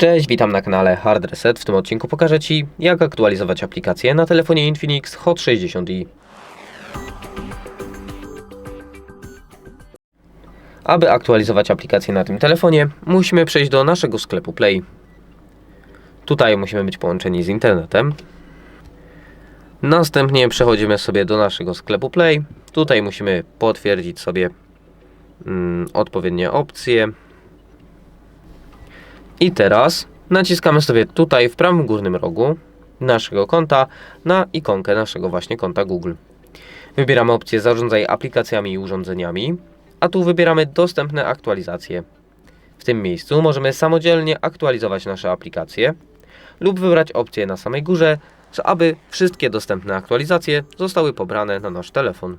Cześć, witam na kanale Hard Reset. W tym odcinku pokażę Ci, jak aktualizować aplikację na telefonie Infinix Hot 60i. Aby aktualizować aplikację na tym telefonie, musimy przejść do naszego sklepu Play. Tutaj musimy być połączeni z internetem. Następnie przechodzimy sobie do naszego sklepu Play. Tutaj musimy potwierdzić sobie mm, odpowiednie opcje. I teraz naciskamy sobie tutaj w prawym górnym rogu naszego konta na ikonkę naszego właśnie konta Google. Wybieramy opcję Zarządzaj aplikacjami i urządzeniami, a tu wybieramy Dostępne aktualizacje. W tym miejscu możemy samodzielnie aktualizować nasze aplikacje lub wybrać opcję na samej górze, aby wszystkie dostępne aktualizacje zostały pobrane na nasz telefon.